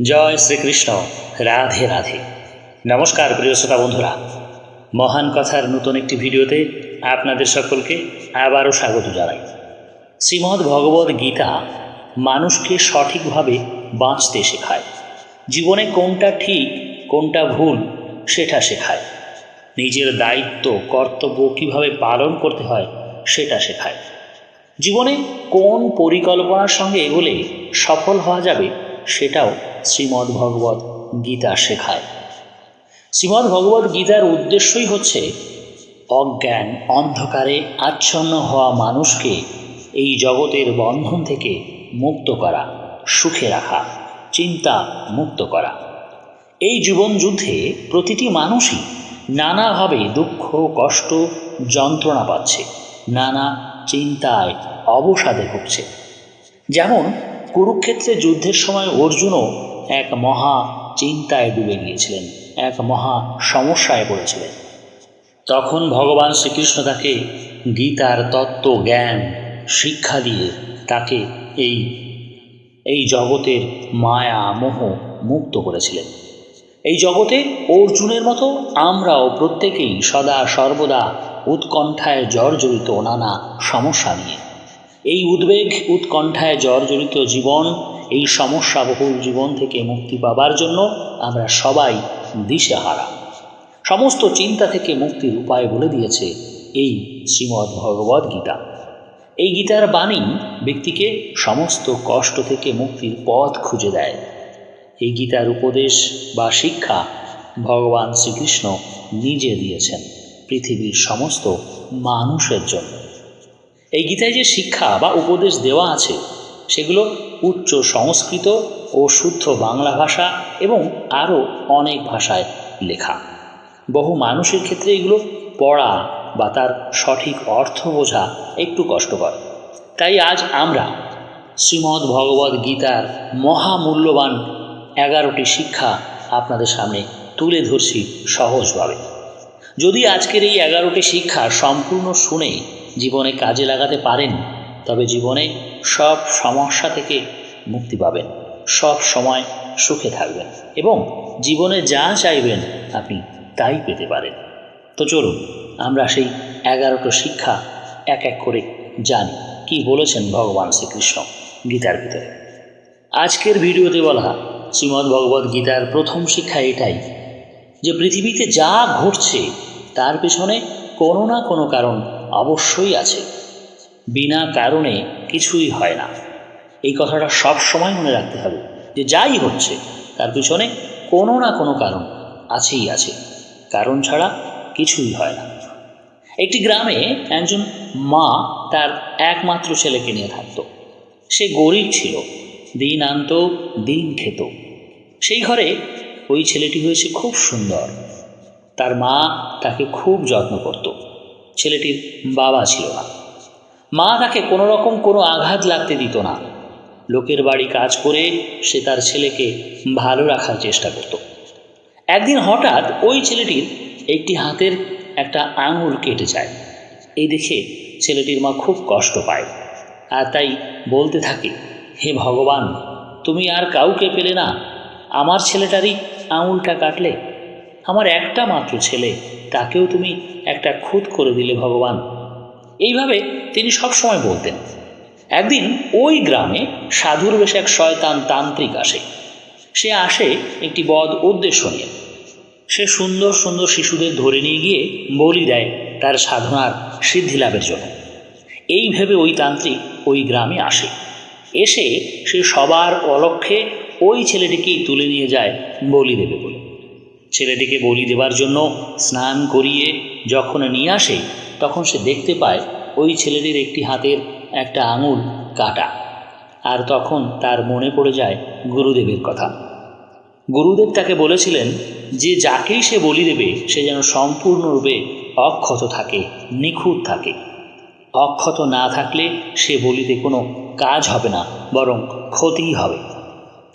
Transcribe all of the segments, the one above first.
জয় শ্রীকৃষ্ণ, রাধে রাধে। নমস্কার প্রিয় শ্রোতা বন্ধুরা। মহান কথার নতুন একটি ভিডিওতে আপনাদের সকলকে আবারও স্বাগত জানাই। শ্রীমদ্ ভগবদ গীতা মানুষকে সঠিকভাবে বাঁচতে শেখায়। জীবনে কোনটা ঠিক, কোনটা ভুল, সেটা শেখায়। নিজের দায়িত্ব, কর্তব্য কীভাবে পালন করতে হয়, সেটা শেখায়। জীবনে কোন পরিকল্পনার সঙ্গে এগোলে সফল হওয়া যাবে সেটাও শ্রীমদ্ ভগবত গীতা শেখায়। শ্রীমদ্ ভগবত গীতার উদ্দেশ্যই হচ্ছে অজ্ঞান, অন্ধকারে আচ্ছন্ন হওয়া মানুষকে এই জগতের বন্ধন থেকে মুক্ত করা, সুখে রাখা, চিন্তা মুক্ত করা। এই জীবন যুদ্ধে প্রতিটি মানুষই নানাভাবে দুঃখ, কষ্ট, যন্ত্রণা পাচ্ছে, নানা চিন্তায় অবসাদে ভুগছে। যেমন কুরুক্ষেত্রে যুদ্ধের সময় অর্জুনও এক মহা চিন্তায় ডুবে গিয়েছিলেন, এক মহা সমস্যায় পড়েছিলেন। তখন ভগবান শ্রীকৃষ্ণ তাকে গীতার তত্ত্ব, জ্ঞান, শিক্ষা দিয়ে তাকে এই এই জগতের মায়া, মোহ মুক্ত করেছিলেন। এই জগতে অর্জুনের মতো আমরাও প্রত্যেকেই সদা সর্বদা উৎকণ্ঠায় জর্জরিত নানা সমস্যা নিয়ে এই উদ্বেগ, উৎকণ্ঠায় জর্জরিত জীবন, এই সমস্যাবহুল জীবন থেকে মুক্তি পাবার জন্য আমরা সবাই দিশেহারা। সমস্ত চিন্তা থেকে মুক্তির উপায় বলে দিয়েছে এই শ্রীমদ্ ভগবদ গীতা। এই গীতার বাণী ব্যক্তিকে সমস্ত কষ্ট থেকে মুক্তির পথ খুঁজে দেয়। এই গীতার উপদেশ বা শিক্ষা ভগবান শ্রীকৃষ্ণ নিজে দিয়েছেন পৃথিবীর সমস্ত মানুষের জন্য। এই গীতায় যে শিক্ষা বা উপদেশ দেওয়া আছে, সেগুলো উচ্চ সংস্কৃত ও শুদ্ধ বাংলা ভাষা এবং আরও অনেক ভাষায় লেখা। বহু মানুষের ক্ষেত্রে এগুলো পড়া বা তার সঠিক অর্থ বোঝা একটু কষ্টকর। তাই আজ আমরা শ্রীমদ্ ভগবদ গীতার মহামূল্যবান এগারোটি শিক্ষা আপনাদের সামনে তুলে ধরছি সহজভাবে। যদি আজকের এই এগারোটি শিক্ষা সম্পূর্ণ শুনে জীবনে কাজে লাগাতে পারেন, তবে জীবনে সব সমস্যা থেকে মুক্তি পাবেন। সব সময় সুখে থাকবেন এবং জীবনে যা চাইবেন আপনি তাই পেতে পারেন। তো চলুন, আমরা সেই এগারোটা শিক্ষা এক এক করে জানি। কি বলেছেন ভগবান শ্রীকৃষ্ণ গীতার ভিতরে? আজকের ভিডিওতে বলা শ্রীমদ্ ভগবদ গীতার প্রথম শিক্ষা এটাই যে পৃথিবীতে যা ঘটছে, তার পেছনে কোনো না কোনো কারণ অবশ্যই আছে। বিনা কারণে কিছুই হয় না। এই কথাটা সব সময় মনে রাখতে হবে যে যাই হচ্ছে, তার পিছনে কোনো না কোনো কারণ আছেই আছে। কারণ ছাড়া কিছুই হয় না। একটি গ্রামে একজন মা তার একমাত্র ছেলেকে নিয়ে থাকত। সে গরিব ছিল, দিন আনত, দিন খেত। সেই ঘরে ওই ছেলেটি হয়েছে খুব সুন্দর। তার মা তাকে খুব যত্ন করত। ছেলেটির বাবা ছিল না। মা তাকে কোনো রকম কোনো আঘাত লাগতে দিত না। লোকের বাড়ি কাজ করে সে তার ছেলেকে ভালো রাখার চেষ্টা করত। একদিন হঠাৎ ওই ছেলেটির একটি হাতের একটা আঙুল কেটে যায়। এই দেখে ছেলেটির মা খুব কষ্ট পায় আর তাই বলতে থাকে, হে ভগবান, তুমি আর কাউকে পেলে না। আমার ছেলেটারই আঙুলটা কাটলে আমার একটা মাত্র ছেলে, তাকেও তুমি একটা খুদ করে দিলে ভগবান। এইভাবে তিনি সবসময় বলতেন। একদিন ওই গ্রামে সাধুর বেশে এক শয়তান তান্ত্রিক আসে। সে আসে একটি বদ উদ্দেশ্য নিয়ে। সে সুন্দর সুন্দর শিশুদের ধরে নিয়ে গিয়ে বলি দেয় তার সাধনার সিদ্ধি লাভের জন্য। এই ভেবে ওই তান্ত্রিক ওই গ্রামে আসে। এসে সে সবার অলক্ষ্যে ওই ছেলেটিকেই তুলে নিয়ে যায় বলি দেবে বলে। ছেলেটিকে বলি দেবার জন্য স্নান করিয়ে যখন নিয়ে আসে, তখন সে দেখতে পায় ওই ছেলেটির একটি হাতের একটা আঙুল কাটা। আর তখন তার মনে পড়ে যায় গুরুদেবের কথা। গুরুদেব তাকে বলেছিলেন যে, যাকেই সে বলি দেবে, সে যেন সম্পূর্ণরূপে অক্ষত থাকে, নিখুঁত থাকে। অক্ষত না থাকলে সে বলিতে কোনো কাজ হবে না, বরং ক্ষতিই হবে।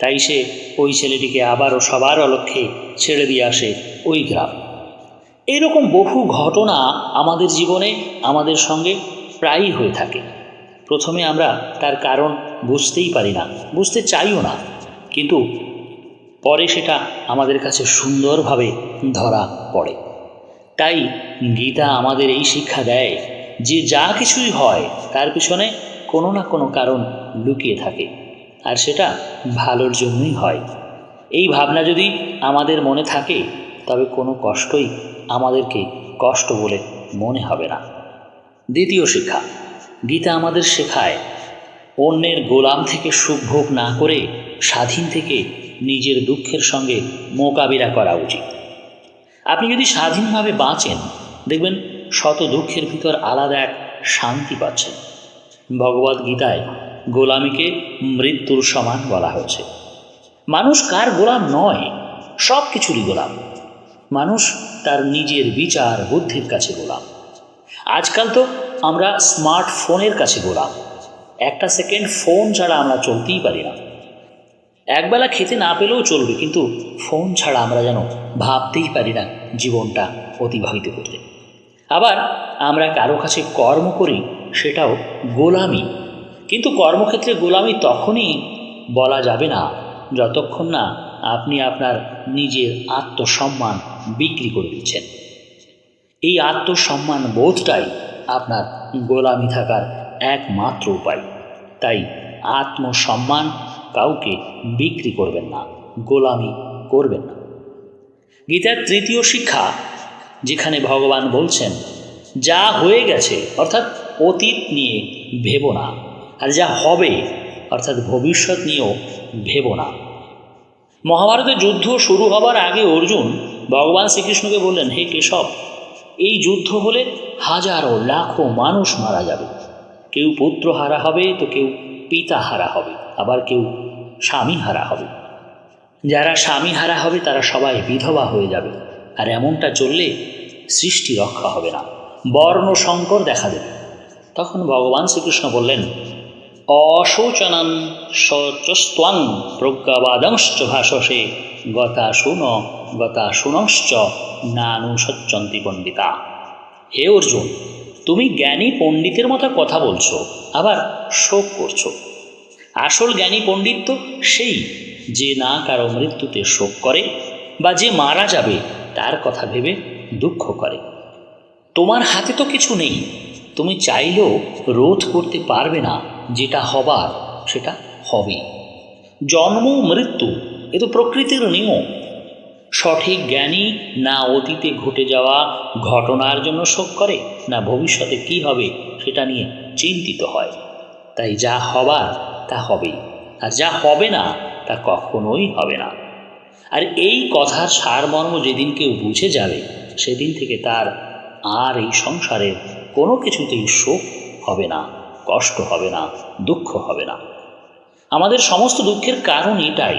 তাই সে ওই ছেলেটিকে আবারও সবার অলক্ষ্যে ছেড়ে দিয়ে আসে ওই গ্রাম। এইরকম বহু ঘটনা আমাদের জীবনে আমাদের সঙ্গে প্রায়ই হয়ে থাকে। প্রথমে আমরা তার কারণ বুঝতেই পারি না, বুঝতে চাইও না। কিন্তু পরে সেটা আমাদের কাছে সুন্দরভাবে ধরা পড়ে। তাই গীতা আমাদের এই শিক্ষা দেয় যে যা কিছুই হয় তার পিছনে কোনো না কোনো কারণ লুকিয়ে থাকে। আর সেটা ভালোর জন্যই হয়। এই ভাবনা যদি আমাদের মনে থাকে, তবে কোনো কষ্টই আমাদেরকে কষ্ট বলে মনে হবে না। দ্বিতীয় শিক্ষা, গীতা আমাদের শেখায়, অন্যের গোলাম থেকে সুখ ভোগ না করে স্বাধীন থেকে নিজের দুঃখের সঙ্গে মোকাবিলা করা উচিত। আপনি যদি স্বাধীনভাবে বাঁচেন, দেখবেন শত দুঃখের ভিতর আলাদা এক শান্তি পাচ্ছেন। ভগবদ গীতায় গোলামিকে মৃত্যুর সমান বলা হয়েছে। মানুষ কার গোলাম নয়, সব কিছুরই গোলাম। মানুষ তার নিজের বিচার বুদ্ধির কাছে গোলাম। আজকাল তো আমরা স্মার্টফোনের কাছে গোলাম। একটা সেকেন্ড ফোন ছাড়া আমরা চলতেই পারি না। একবেলা খেতে না পেলেও চলবে, কিন্তু ফোন ছাড়া আমরা যেন ভাবতেই পারি না জীবনটা অতিবাহিত করতে। আবার আমরা কারও কাছে কর্ম করি, সেটাও গোলামি কিন্তু কর্মক্ষেত্রে গোলামি তখনই বলা যাবে না যতক্ষণ না আপনি আপনার নিজের আত্মসম্মান বিক্রি করে দিচ্ছেন। এই আত্মসম্মান বোধটাই আপনার গোলামি থাকার একমাত্র উপায়। তাই আত্মসম্মান কাউকে বিক্রি করবেন না, গোলামি করবেন না। গীতার তৃতীয় শিক্ষা, যেখানে ভগবান বলছেন, যা হয়ে গেছে, অর্থাৎ অতীত নিয়ে ভেবো না। আর যা হবে, অর্থাৎ ভবিষ্যৎ নিয়েও ভেবো না। মহাভারতের যুদ্ধ শুরু হবার আগে অর্জুন ভগবান শ্রীকৃষ্ণকে বললেন, হে কেশব, এই যুদ্ধ হলে হাজারো লাখো মানুষ মারা যাবে। কেউ পুত্র হারা হবে তো কেউ পিতা হারা হবে, আবার কেউ স্বামী হারা হবে। যারা স্বামী হারা হবে তারা সবাই বিধবা হয়ে যাবে, আর এমনটা চললে সৃষ্টি রক্ষা হবে না। বর্ণ সংকর দেখা দেবে। তখন ভগবান শ্রীকৃষ্ণ বললেন অশোচনন শচস্ত্বং প্রজ্ঞাবাদংশ্চ ভাষসে গতা শুন গতা শুনশ্চ নানুসচ্চন্তি পণ্ডিতা। হে অর্জুন, তুমি জ্ঞানী পণ্ডিতের মতো কথা বলছো, আবার শোক করছ। আসল জ্ঞানী পণ্ডিত তো সেই যে না কারও মৃত্যুতে শোক করে বা যে মারা যাবে তার কথা ভেবে দুঃখ করে। তোমার হাতে তো কিছু নেই, তুমি চাইলেও রোধ করতে পারবে না যেটা হবার, সেটা হবে জন্ম, মৃত্যু, এ তো প্রকৃতির নিয়ম। সঠিক জ্ঞানী না অতীতে ঘটে যাওয়া ঘটনার জন্য শোক করে, না ভবিষ্যতে কি হবে, সেটা নিয়ে চিন্তিত হয়। তাই যা হবার, তা হবেই। আর যা হবে না, তা কখনোই হবে না। আর এই কথার সারমর্ম যেদিন কেউ বুঝে যাবে, সেদিন থেকে তার আর এই সংসারের কোনো কিছুতেই শোক হবে না। কষ্ট হবে না, দুঃখ হবে না। আমাদের সমস্ত দুঃখের কারণ এটাই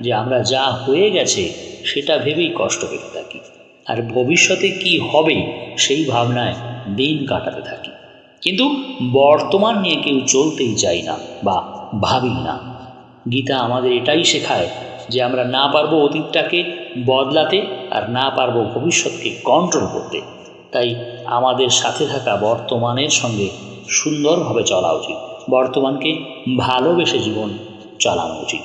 যে আমরা যা হয়ে গেছে, সেটা ভেবেই কষ্ট পেতে থাকি। আর ভবিষ্যতে কি হবে, সেই ভাবনায় দিন কাটাতে থাকি। কিন্তু বর্তমান নিয়ে কেউ চলতেই চাই না বা ভাবি না। গীতা আমাদের এটাই শেখায় যে আমরা না পারব অতীতটাকে বদলাতে আর না পারব ভবিষ্যৎকে কন্ট্রোল করতে। তাই আমাদের সাথে থাকা বর্তমানের সঙ্গে সুন্দরভাবে চলা উচিত। বর্তমানকে ভালোবেসে জীবন চালানো উচিত।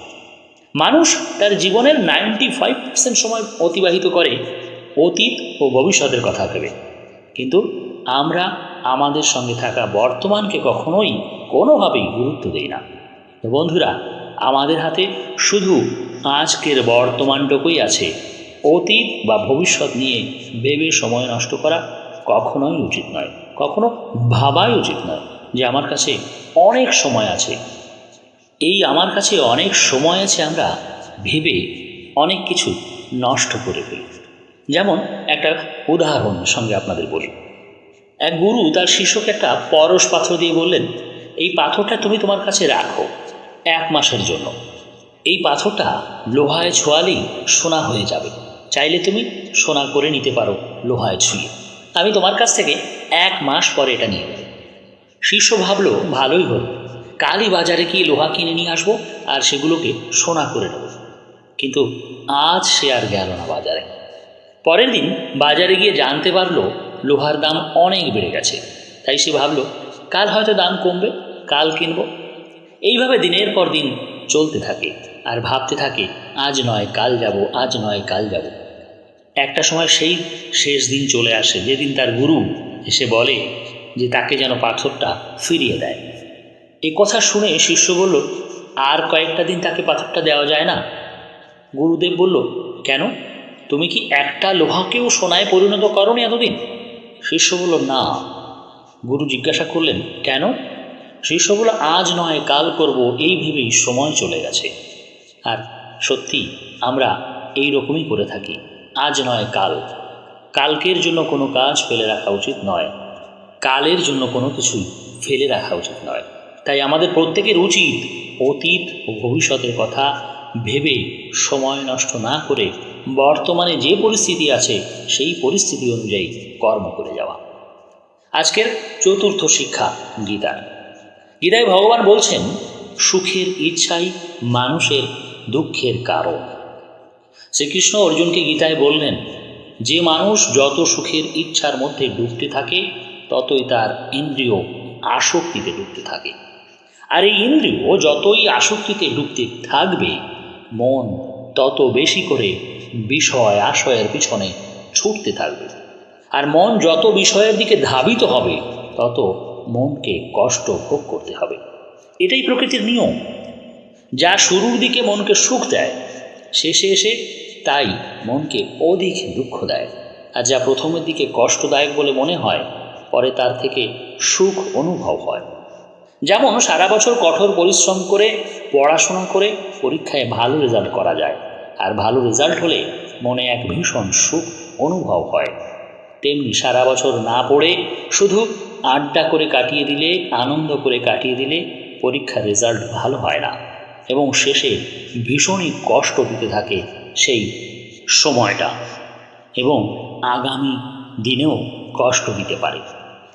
মানুষ তার জীবনের নাইনটি ফাইভ পার্সেন্ট সময় অতিবাহিত করে অতীত ও ভবিষ্যতের কথা ভেবে। কিন্তু আমরা আমাদের সঙ্গে থাকা বর্তমানকে কখনোই কোনোভাবেই গুরুত্ব দেই না। বন্ধুরা, আমাদের হাতে শুধু আজকের বর্তমানটুকুই আছে। অতীত বা ভবিষ্যৎ নিয়ে ভেবে সময় নষ্ট করা কখনোই উচিত নয়। কখনো ভাবাই উচিত নয় যে আমার কাছে অনেক সময় আছে। এই আমার কাছে অনেক সময় আছে আমরা ভেবে অনেক কিছু নষ্ট করে ফেলি। যেমন একটা উদাহরণের সঙ্গে আপনাদের বলি। এক গুরু তার শিষ্যকে একটা পরশ পাথর দিয়ে বললেন, এই পাথরটা তুমি তোমার কাছে রাখো এক মাসের জন্য। এই পাথরটা লোহায় ছোঁয়ালেই সোনা হয়ে যাবে। চাইলে তুমি সোনা করে নিতে পারো লোহায় ছুঁয়ে। আমি তোমার কাছ থেকে এক মাস পরে এটা নিয়ে। শিষ্য ভাবলো, ভালোই হলো। কালই বাজারে গিয়ে লোহা কিনে নিয়ে আসব আর সেগুলোকে সোনা করে নেব। কিন্তু আজ সে আর গেল না বাজারে। পরের দিন বাজারে গিয়ে জানতে পারল, লোহার দাম অনেক বেড়ে গেছে। তাই সে ভাবলো, কাল হয়তো দাম কমবে, কাল কিনবো। এইভাবে দিনের পর দিন চলতে থাকে আর ভাবতে থাকে, আজ নয়, কাল যাব, আজ নয়, কাল যাব। একটা সময় সেই শেষ দিন চলে আসে, যেদিন তার গুরু এসে বলে যে তাকে যেন পাথরটা ফিরিয়ে দেয়। এ কথা শুনে শিষ্য বলল, আর কয়েকটা দিন তাকে পাথরটা দেওয়া যায় না? গুরুদেব বলল, কেন? তুমি কি একটা লোহাকেও সোনায় পরিণত করো করনি এতদিন? শিষ্য বলল, না। গুরু জিজ্ঞাসা করলেন, কেন? শিষ্য বলল, আজ নয়, কাল করব, এই ভেবেই সময় চলে গেছে। আর সত্যি আমরা এই রকমই করে থাকি। আজ নয়, কাল। কালকের জন্য কোনো কাজ ফেলে রাখা উচিত নয়। কালের জন্য কোনো কিছুই ফেলে রাখা উচিত নয়। তাই আমাদের প্রত্যেকের উচিত অতীত ও ভবিষ্যতের কথা ভেবে সময় নষ্ট না করে বর্তমানে যে পরিস্থিতি আছে, সেই পরিস্থিতি অনুযায়ী কর্ম করে যাওয়া। আজকের চতুর্থ শিক্ষা, গীতা। গীতায় ভগবান বলছেন, সুখের ইচ্ছাই মানুষের দুঃখের কারণ। শ্রীকৃষ্ণ অর্জুনকে গীতায় বললেন যে মানুষ যত সুখের ইচ্ছার মধ্যে ডুবতে থাকে, ততই তার ইন্দ্রিয় আসক্তিতে ডুবতে থাকে। আর এই ইন্দ্রিয় যতই আসক্তিতে ডুবতে থাকবে, মন তত বেশি করে বিষয় আশয়ের পিছনে ছুটতে থাকবে। আর মন যত বিষয়ের দিকে ধাবিত হবে, তত মনকে কষ্ট ভোগ করতে হবে। এটাই প্রকৃতির নিয়ম। যা শুরুর দিকে মনকে সুখ দেয়, শেষে এসে তাই মনকে অধিক দুঃখ দেয়। আর যা প্রথমের দিকে কষ্টদায়ক বলে মনে হয়, পরে তার থেকে সুখ অনুভব হয়। যেমন সারা বছর কঠোর পরিশ্রম করে, পড়াশোনা করে পরীক্ষায় ভালো রেজাল্ট করা যায়। আর ভালো রেজাল্ট হলে মনে এক ভীষণ সুখ অনুভব হয়। তেমনি সারা বছর না পড়ে, শুধু আড্ডা করে কাটিয়ে দিলে, আনন্দ করে কাটিয়ে দিলে পরীক্ষার রেজাল্ট ভালো হয় না। এবং শেষে ভীষণই কষ্ট দিতে থাকে সেই সময়টা এবং আগামী দিনেও কষ্ট দিতে পারে।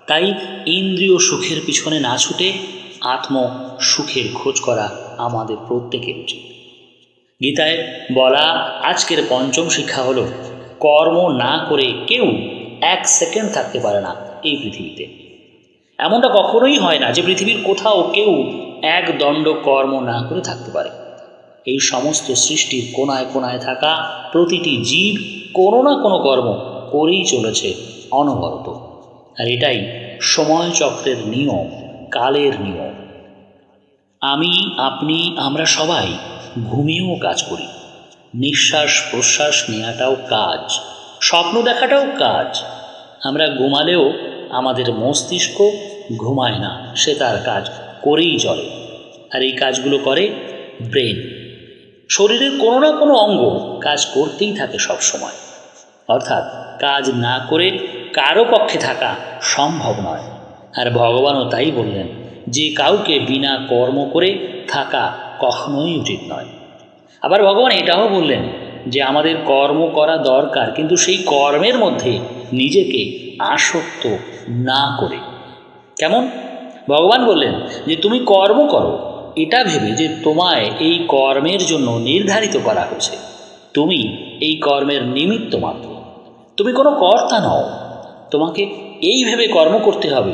তাই ইন্দ্রিয় সুখের পিছনে না ছুটে আত্ম সুখের খোঁজ করা আমাদের প্রত্যেকের উচিত। গীতায় বলা আজকের পঞ্চম শিক্ষা হলো, কর্ম না করে কেউ এক সেকেন্ড থাকতে পারে না এই পৃথিবীতে। এমনটা কখনোই হয় না যে পৃথিবীর কোথাও কেউ এক দণ্ড কর্ম না করে থাকতে পারে। এই সমস্ত সৃষ্টির কোনায় কোনায় থাকা প্রতিটি জীব কোনো না কোনো কর্ম করেই চলেছে অনবরত। আর এটাই সময় চক্রের নিয়ম, কালের নিয়ম। আমি, আপনি, আমরা সবাই ঘুমিয়েও কাজ করি। নিঃশ্বাস প্রশ্বাস নেওয়াটাও কাজ, স্বপ্ন দেখাটাও কাজ। আমরা ঘুমালেও আমাদের মস্তিষ্ক ঘুমায় না, সে তার কাজ করেই চলে। আর এই কাজগুলো করে ব্রেন। শরীরের কোনো না কোনো অঙ্গ কাজ করতেই থাকে সব সময়। অর্থাৎ কাজ না করে কারও পক্ষে থাকা সম্ভব নয়। আর ভগবানও তাই বললেন, যে কাউকে বিনা কর্ম করে থাকা কখনোই উচিত নয়। আবার ভগবান এটাও বললেন, যে আমাদের কর্ম করা দরকার, কিন্তু সেই কর্মের মধ্যে নিজেকে আসক্ত না করে। কেমন? ভগবান বললেন, যে তুমি কর্ম করো এটা ভেবে যে তোমায় এই কর্মের জন্য নির্ধারিত করা হয়েছে। তুমি এই কর্মের নিমিত্ত মাত্র। তুমি কোনো কর্তা নও। তোমাকে এই ভেবে কর্ম করতে হবে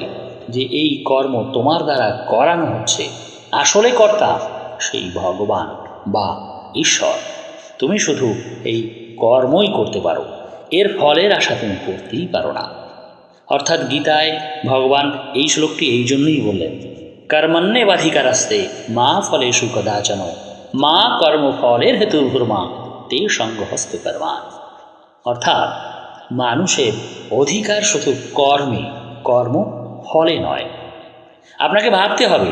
যে এই কর্ম তোমার দ্বারা করানো হচ্ছে। আসলে কর্তা সেই ভগবান বা ঈশ্বর। তুমি শুধু এই কর্মই করতে পারো। এর ফলের আশা তুমি করতেই পারো না। অর্থাৎ গীতায় ভগবান এই শ্লোকটি এই জন্যই বললেন কর্মণ্যে বাধিকারাস্তে, মা ফলেষু কদাচন, মা কর্ম ফলের হেতুর্ভুর্মা তে সঙ্গ হস্ত কর্মান অর্থাৎ, মানুষের অধিকার শুধু কর্মে, কর্ম ফলে নয়। আপনাকে ভাবতে হবে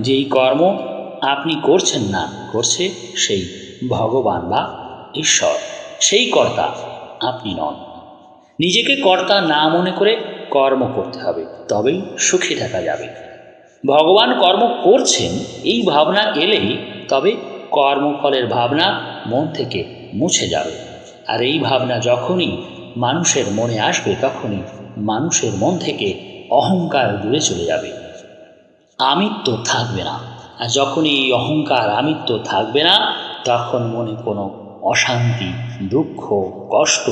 যে এই কর্ম আপনি করছেন না, করছে সেই ভগবান বা ঈশ্বর, সেই কর্তা আপনি নন। নিজেকে কর্তা না মনে করে কর্ম করতে হবে, তবেই সুখে থাকা যাবে। ভগবান কর্ম করছেন, এই ভাবনা এলেই তবে কর্মফলের ভাবনা মন থেকে মুছে যাবে। আর এই ভাবনা যখনই মানুষের মনে আসবে, তখনই মানুষের মন থেকে অহংকার দূরে চলে যাবে। আমিত্ব থাকবে না। আর যখনই এই অহংকার আমিত্ব থাকবে না, তখন মনে কোনো অশান্তি, দুঃখ, কষ্ট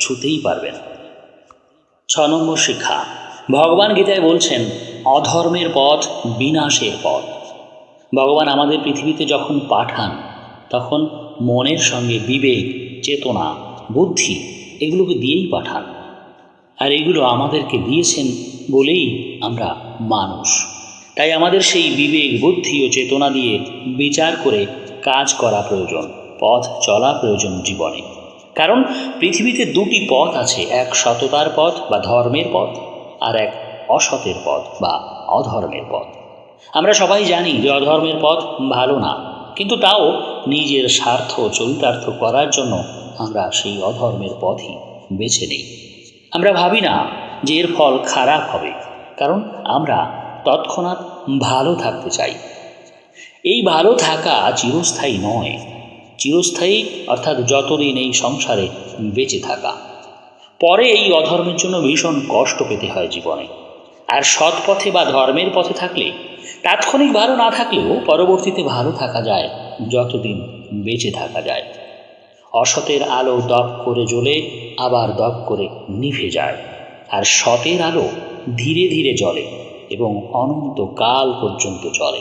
ছুতেই পারবে না। ছ নম্বর শিক্ষা। ভগবান গীতায় বলছেন অধর্মের পথ বিনাশের পথ। ভগবান আমাদের পৃথিবীতে যখন পাঠান, তখন মনের সঙ্গে বিবেক, চেতনা, বুদ্ধি এগুলোকে দিয়েই পাঠান। আর এগুলো আমাদেরকে দিয়েছেন বলেই আমরা মানুষ। তাই আমাদের সেই বিবেক, বুদ্ধি ও চেতনা দিয়ে বিচার করে কাজ করা প্রয়োজন, পথ চলা প্রয়োজন জীবনে। কারণ পৃথিবীতে দুটি পথ আছে, এক সততার পথ বা ধর্মের পথ আর এক অসতের পথ বা অধর্মের পথ। আমরা সবাই জানি যে অধর্মের পথ ভালো না, কিন্তু তাও নিজের স্বার্থ চরিতার্থ করার জন্য আমরা সেই অধর্মের পথই বেছে নিই। আমরা ভাবি না যে এর ফল খারাপ হবে, কারণ আমরা তৎক্ষণাৎ ভালো থাকতে চাই। এই ভালো থাকা চিরস্থায়ী নয়। চিরস্থায়ী অর্থাৎ যতদিন এই সংসারে বেঁচে থাকা। পরে এই অধর্মের জন্য ভীষণ কষ্ট পেতে হয় জীবনে। আর সৎ পথে বা ধর্মের পথে থাকলে তাৎক্ষণিক ভালো না থাকলেও পরবর্তীতে ভালো থাকা যায়, যতদিন বেঁচে থাকা যায়। অসতের আলো দপ করে জ্বলে, আবার দপ করে নিভে যায়। আর সতের আলো ধীরে ধীরে জ্বলে এবং অনন্তকাল পর্যন্ত চলে।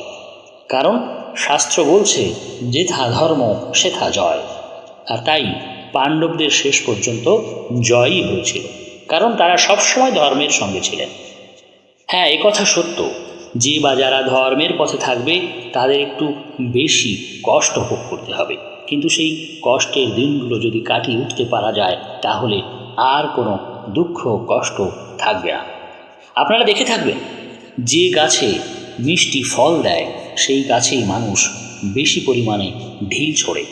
কারণ শাস্ত্র বলছে যে যেথা ধর্ম, সেথা জয়। আর তাই পাণ্ডবদের শেষ পর্যন্ত জয়ই হয়েছিল। কারণ তারা সবসময় ধর্মের সঙ্গে ছিলেন। হ্যাঁ কথা সত্য। যে বা যারা ধর্মের পথে থাকবে, তাদের একটু বেশি কষ্ট ভোগ করতে হবে। কিন্তু সেই কষ্টের দিনগুলো যদি কাটিয়ে উঠতে পারা যায়, তাহলে আর কোনো দুঃখ কষ্ট থাকবে না। আপনারা দেখে থাকবেন, যে গাছে মিষ্টি ফল দেয়, সেই গাছেই মানুষ বেশি পরিমাণে ঢিল ছোড়ে।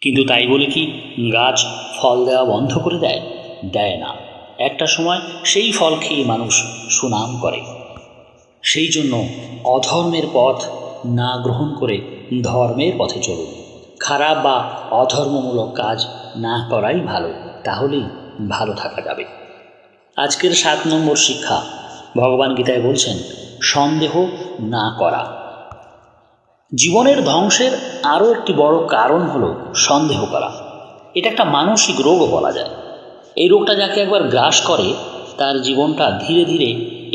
কিন্তু তাই বলে কি গাছ ফল দেওয়া বন্ধ করে দেয়? দেয় না। একটা সময় সেই ফল খেয়ে মানুষ সুনাম করে। সেই জন্য অধর্মের পথ না গ্রহণ করে ধর্মের পথে চলুন। খারাপ বা অধর্মমূলক কাজ না করাই ভালো, তাহলেই ভালো থাকা যাবে। আজকের সাত নম্বর শিক্ষা, ভগবান গীতায় বলছেন, সন্দেহ না করা। জীবনের ধ্বংসের আরও একটি বড় কারণ হলো সন্দেহ করা। এটা একটা মানসিক রোগও বলা যায়। এই রোগটা যাকে একবার গ্রাস করে, তার জীবনটা ধীরে ধীরে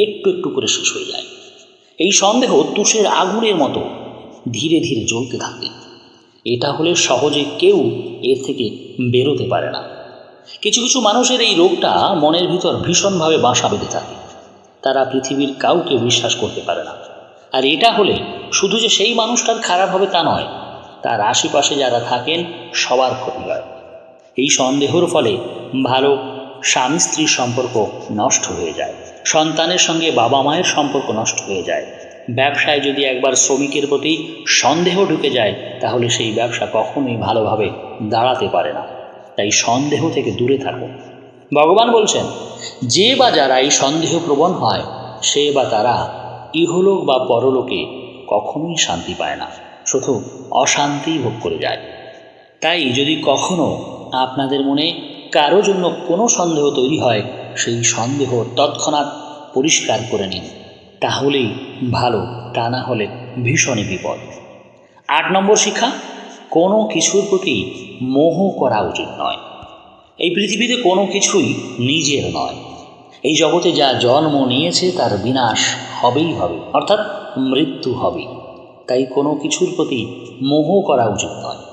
একটু একটু করে শেষ হয়ে যায়। এই সন্দেহ তুষের আগুনের মতো ধীরে ধীরে জ্বলতে থাকে। এটা হলে সহজে কেউ এর থেকে বেরোতে পারে না। কিছু কিছু মানুষের এই রোগটা মনের ভিতর ভীষণভাবে বাসা বেঁধে থাকে। তারা পৃথিবীর কাউকে বিশ্বাস করতে পারে না। আর এটা হলে শুধু যে সেই মানুষটার খারাপ হবে তা নয়, তার আশেপাশে যারা থাকেন, সবার ক্ষতি হয়। এই সন্দেহর ফলে ভালো স্বামী স্ত্রীর সম্পর্ক নষ্ট হয়ে যায়। সন্তানের সঙ্গে বাবা মায়ের সম্পর্ক নষ্ট হয়ে যায়। ব্যবসায় যদি একবার শ্রমিকের প্রতি সন্দেহ ঢুকে যায়, তাহলে সেই ব্যবসা কখনোই ভালোভাবে দাঁড়াতে পারে না। তাই সন্দেহ থেকে দূরে থাকুন। ভগবান বলছেন, যে বা যারা এই সন্দেহ প্রবণ হয়, সে বা তারা ইহলোক বা পরলোকে কখনোই শান্তি পায় না। শুধু অশান্তি ভোগ করে যায়। তাই যদি কখনো আপনাদের মনে কারও জন্য কোনো সন্দেহ তৈরি হয়, সেই সন্দেহ তৎক্ষণাৎ পরিষ্কার করে নিন। তাহলেই ভালো, তা না হলে ভীষণই বিপদ। আট নম্বর শিক্ষা, কোনো কিছুর প্রতি মোহ করা উচিত নয়। এই পৃথিবীতে কোনো কিছুই নিজের নয়। এই জগতে যা জন্ম নিয়েছে তার বিনাশ হবেই হবে, অর্থাৎ মৃত্যু হবে তাই কোনো কিছুর প্রতি মোহ করা উচিত নয়।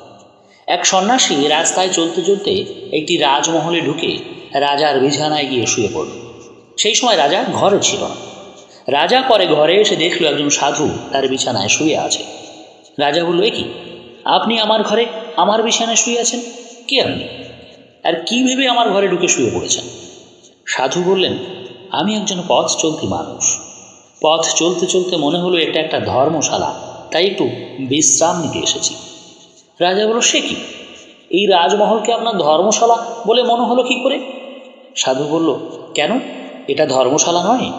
এক সন্ন্যাসী রাস্তায় চলতে চলতে একটি রাজমহলে ঢুকে রাজার বিছানায় গিয়ে শুয়ে পড়ল। সেই সময় রাজা ঘরে ছিল না। রাজা পরে ঘরে এসে দেখল একজন সাধু তার বিছানায় শুয়ে আছে। রাজা বলল কি? আপনি আমার ঘরে আমার বিছানায় শুয়ে আছেন? কে আপনি? আর কী ভেবে আমার ঘরে ঢুকে শুয়ে পড়েছেন? সাধু বললেন, আমি একজন পথ চলতি মানুষ। পথ চলতে চলতে মনে হলো এটা একটা ধর্মশালা। তাই একটু বিশ্রাম নিতে এসেছি। রাজা বলল, সে কি? এই রাজমহলকে আপনার ধর্মশালা বলে মনে হলো কি করে? সাধু বলল, কেন? এটা ধর্মশালা নয়।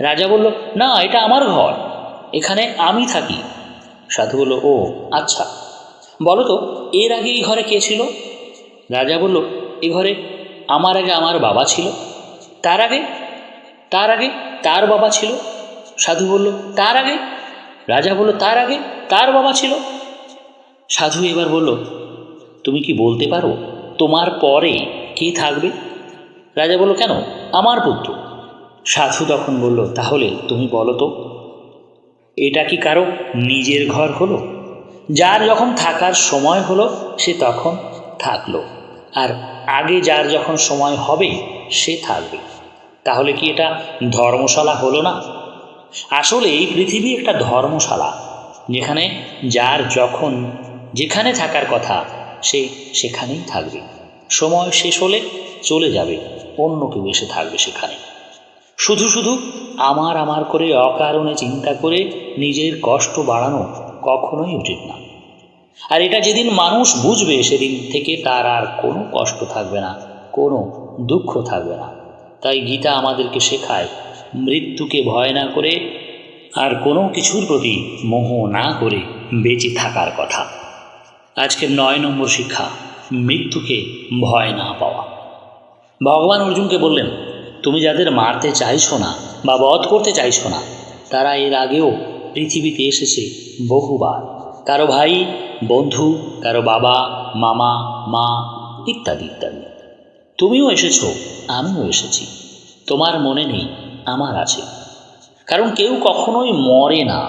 রাজা বলল, না, এটা আমার ঘর। এখানে আমি থাকি। সাধু বলল, ও আচ্ছা। বলো তো, এর আগে এই ঘরে কে ছিল? রাজা বলল, এ ঘরে আমার আগে আমার বাবা ছিল। তার আগে? তার আগে তার বাবা ছিল? সাধু বলল, তার আগে? রাজা বলল, তার আগে তার বাবা ছিল। সাধু এবার বলল, তুমি কি বলতে পারো তোমার পরে কে থাকবে? রাজা বলল, কেন? আমার পুত্র। সাধু তখন বলল, তাহলে তুমি বলো তো, এটা কি কারও নিজের ঘর হলো? যার যখন থাকার সময় হলো, সে তখন থাকল। আর আগে যার যখন সময় হবে, সে থাকবে। তাহলে কি এটা ধর্মশালা হলো না? আসলে এই পৃথিবী একটা ধর্মশালা, যেখানে যার যখন যেখানে থাকার কথা, সে সেখানেই থাকবে। সময় শেষ হলে চলে যাবে, অন্য কেউ এসে থাকবে সেখানে। শুধু শুধু আমার আমার করে অকারণে চিন্তা করে নিজের কষ্ট বাড়ানো কখনোই উচিত না। আর এটা যেদিন মানুষ বুঝবে, সেদিন থেকে তার আর কোনো কষ্ট থাকবে না, কোনো দুঃখ থাকবে না। তাই গীতা আমাদেরকে শেখায়, মৃত্যুকে ভয় না করে আর কোনো কিছুর প্রতি মোহ না করে বেঁচে থাকার কথা। আজকের নয় নম্বর শিক্ষা, মৃত্যুকে ভয় না পাওয়া। ভগবান অর্জুনকে বললেন, তুমি যাদের মারতে চাইছো না বা বধ করতে চাইছো না, তারা এর আগেও পৃথিবীতে এসেছে বহুবার। কারও ভাই, বন্ধু, কারও বাবা, মামা, মা, ইত্যাদি ইত্যাদি। তুমিও এসেছ, আমিও এসেছি। তোমার মনে নেই, আমার আছে। কারণ কেউ কখনোই মরে না।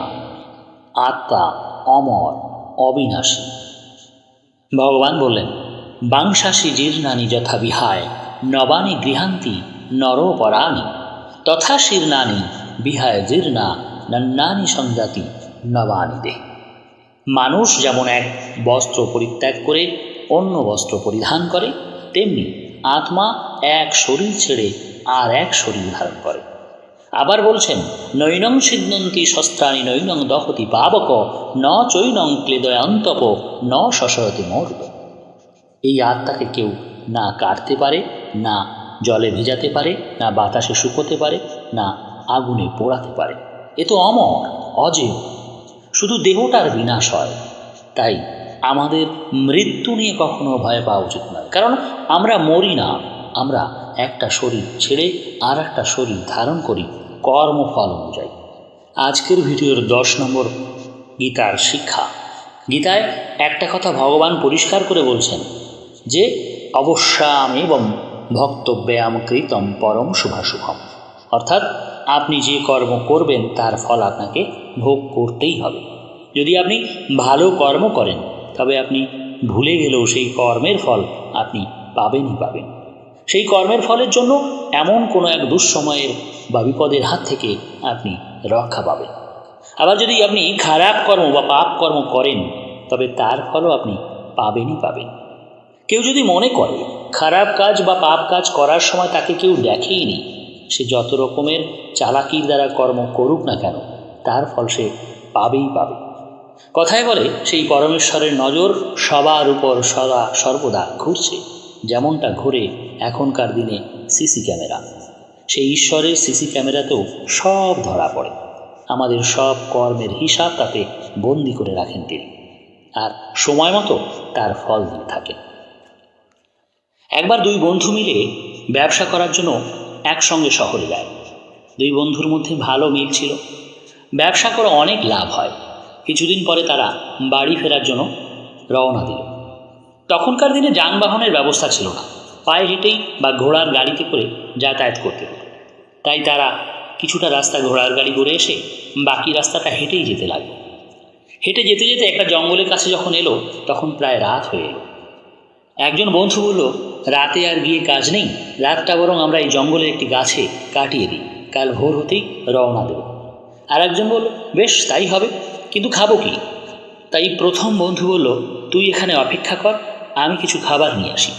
আত্মা অমর, অবিনাশী। ভগবান বললেন বাংশাসী জীর্ণানি যথা বিহায়, নবানি গৃহান্তি নরপরাণি তথা শীর্ণানি বিহায় জীর্ণা, নন্নানি সংজাতি নবানি দেহ। মানুষ যেমন এক বস্ত্র পরিত্যাগ করে, অন্য বস্ত্র পরিধান করে, তেমনি আত্মা এক শরীর ছেড়ে আর এক শরীর ধারণ করে। আবার বলছেন, নৈনং সিদ্ধন্তি শস্ত্রাণি নৈনং দহতি পাবক, ন চৈনং ক্লেদয়ন্তপ, ন শশরতি মর্দ এই আত্মাকে কেউ না কাটতে পারে, না জলে ভেজাতে পারে, না বাতাসে শুকোতে পারে, না আগুনে পোড়াতে পারে। এ তো অমর অজেয় শুধু দেহটার বিনাশ হয়। তাই আমাদের মৃত্যু নিয়ে কখনো ভয় পাওয়া উচিত নয়। কারণ আমরা মরি না, আমরা একটা শরীর ছেড়ে আর একটা শরীর ধারণ করি। কর্মফল অনুযায়ী। আজকের ভিডিওর দশ নম্বর গীতার শিক্ষা। গীতায় একটা কথা ভগবান পরিষ্কার করে বলছেন যে অবশ্যাম এবং ভক্তব্যায়াম কৃতম পরম শুভাশুভম। অর্থাৎ আপনি যে কর্ম করবেন, তার ফল আপনাকে ভোগ করতেই হবে। যদি আপনি ভালো কর্ম করেন, তবে আপনি ভুলে গেলেও সেই কর্মের ফল আপনি পাবেনই পাবেন। সেই কর্মের ফলের জন্য এমন কোনো এক দুঃসময়ের বা বিপদের হাত থেকে আপনি রক্ষা পাবেন। আবার যদি আপনি খারাপ কর্ম বা পাপ কর্ম করেন, তবে তার ফলও আপনি পাবেনই পাবেন। কেউ যদি মনে করে, খারাপ কাজ বা পাপ কাজ করার সময় তাকে কেউ দেখেইনি, সে যত রকমের চালাকির দ্বারা কর্ম করুক না কেন, তার ফল সে পাবেই পাবে। কথায় বলে, সেই পরমেশ্বরের নজর সবার উপর সদা সর্বদা ঘুরছে। যেমনটা ঘুরে এখনকার দিনে সিসি ক্যামেরা। সেই ঈশ্বরের সিসি ক্যামেরাতেও সব ধরা পড়ে। আমাদের সব কর্মের হিসাব তাতে বন্দি করে রাখেন তিনি। আর সময় মতো তার ফল দিয়ে থাকেন। একবার দুই বন্ধু মিলে ব্যবসা করার জন্য একসঙ্গে শহরে যায়। দুই বন্ধুর মধ্যে ভালো মিল ছিল। ব্যবসা করে অনেক লাভ হয়। কিছুদিন পরে তারা বাড়ি ফেরার জন্য রওনা দিল। তখনকার দিনে যানবাহনের ব্যবস্থা ছিল না। পায়ে হেঁটেই বা ঘোড়ার গাড়িতে করে যাতায়াত করতে হতো। তাই তারা কিছুটা রাস্তা ঘোড়ার গাড়ি ঘুরে এসে বাকি রাস্তাটা হেঁটেই যেতে লাগল। হেঁটে যেতে যেতে একটা জঙ্গলের কাছে যখন এলো, তখন প্রায় রাত হয়ে এলো। একজন বন্ধু বলল, রাতে আর গিয়ে কাজ নেই। রাতটা বরং আমরা এই জঙ্গলের একটি গাছে কাটিয়ে দিই। কাল ভোর হতেই রওনা দেব। আর একজন বলল, বেশ, তাই হবে। কিন্তু খাব কি? তাই প্রথম বন্ধু বলল, তুই এখানে অপেক্ষা কর। আমি কিছু খাবার নিয়ে আসি।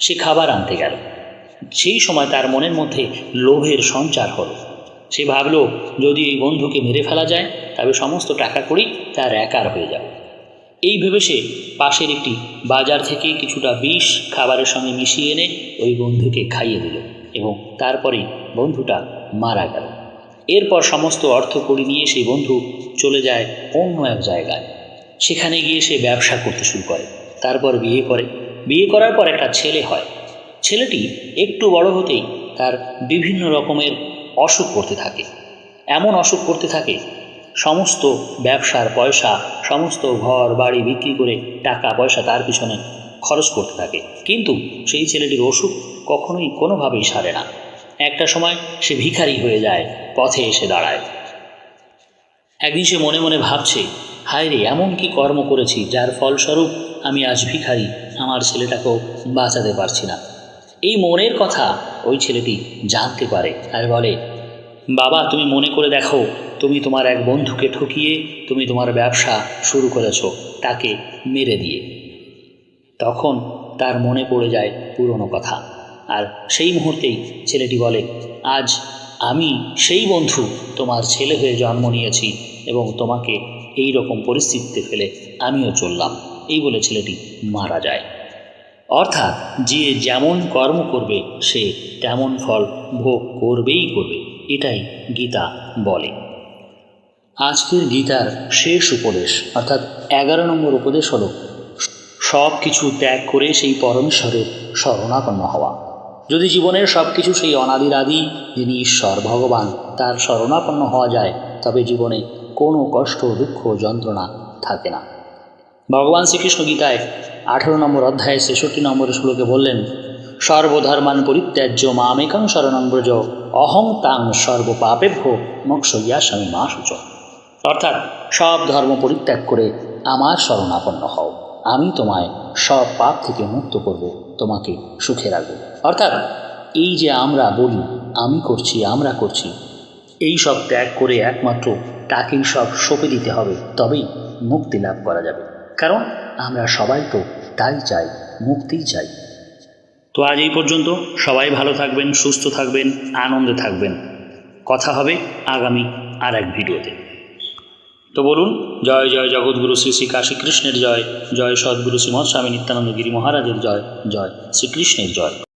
সে খাবার আনতে গেল। সেই সময় তার মনের মধ্যে লোভের সঞ্চার হলো। সে ভাবল, যদি এই বন্ধুকে মেরে ফেলা যায়, তবে সমস্ত টাকা করেই তার একার হয়ে যাবে। এই ভেবে সে পাশের একটি বাজার থেকে কিছুটা বিষ খাবারের সঙ্গে মিশিয়ে এনে ওই বন্ধুকে খাইয়ে দিল এবং তারপরে বন্ধুটা মারা গেল। এরপর সমস্ত অর্থ কড়ি নিয়ে সেই বন্ধু চলে যায় অন্য এক জায়গায়। সেখানে গিয়ে সে ব্যবসা করতে শুরু করে। তারপর বিয়ে করে। বিয়ে করার পর একটা ছেলে হয়। ছেলেটি একটু বড় হতেই তার বিভিন্ন রকমের অসুখ করতে থাকে। এমন অসুখ করতে থাকে, সমস্ত ব্যবসার পয়সা, সমস্ত ঘর, বাড়ি বিক্রি করে টাকা, পয়সা তার পিছনে খরচ করতে থাকে। কিন্তু সেই ছেলেটির অসুখ কখনোই কোনোভাবেই সারে না। একটা সময় সে ভিখারি হয়ে যায়, পথে এসে দাঁড়ায়। একদিন সে মনে মনে ভাবছে হায় রে এমন কি কর্ম করেছি যার ফলস্বরূপ আমি আজ ভিখারি, আমার ছেলেটাকেও বাঁচাতে পারছি না। এই মনের কথা ওই ছেলেটি জানতে পারে আর বলে, বাবা, তুমি মনে করে দেখো, তুমি তোমার এক বন্ধুকে ঠকিয়ে তুমি তোমার ব্যবসা শুরু করেছ, তাকে মেরে দিয়ে। তখন তার মনে পড়ে যায় পুরনো কথা। আর সেই মুহূর্তেই ছেলেটি বলে, আজ আমি সেই বন্ধু, তোমার ছেলে হয়ে জন্ম নিয়েছি এবং তোমাকে এই রকম পরিস্থিতিতে ফেলে আমিও চললাম। এই বলে ছেলেটি মারা যায়। অর্থাৎ যে যেমন কর্ম করবে, সে তেমন ফল ভোগ করবেই করবে, এটাই গীতা বলে। আজকের গীতার শেষ উপদেশ, অর্থাৎ এগারো নম্বর উপদেশ হলো সব কিছু ত্যাগ করে সেই পরমেশ্বরের শরণাপন্ন হওয়া। যদি জীবনের সব কিছু সেই অনাদিরাদি, যিনি ঈশ্বর ভগবান, তার শরণাপন্ন হওয়া যায়, তবে জীবনে কোনো কষ্ট, দুঃখ, যন্ত্রণা থাকে না। ভগবান শ্রীকৃষ্ণ গীতায় আঠেরো নম্বর অধ্যায়ে ছেষট্টি নম্বর শ্লোকে বললেন, সর্বধর্মান পরিত্যাজ্য মামেকং শরণং ব্রজ, অহং তাং সর্বপাপেভ্য মোক্ষয়া স্বামী মা সূচ অর্থাৎ সব ধর্ম পরিত্যাগ করে আমার শরণাপন্ন হও। আমি তোমায় সব পাপ থেকে মুক্ত করব, তোমাকে সুখে রাখব। অর্থাৎ এই যে আমরা বলি, আমি করছি, আমরা করছি, এই সব ত্যাগ করে একমাত্র তাকেই সব সঁপে দিতে হবে, তবেই মুক্তি লাভ করা যাবে। কারণ আমরা সবাই তো তাই চাই মুক্তিই চাই। তো আজ এই পর্যন্ত সবাই ভালো থাকবেন, সুস্থ থাকবেন, আনন্দে থাকবেন। কথা হবে আগামী আর এক ভিডিওতে। তো বলুন, জয় জয় জগৎগুরু শ্রী শ্রী কাশী কৃষ্ণের জয় জয় সদ্গুরু শ্রীমৎ স্বামী নিত্যানন্দ গিরি মহারাজের জয় জয় শ্রীকৃষ্ণের জয়।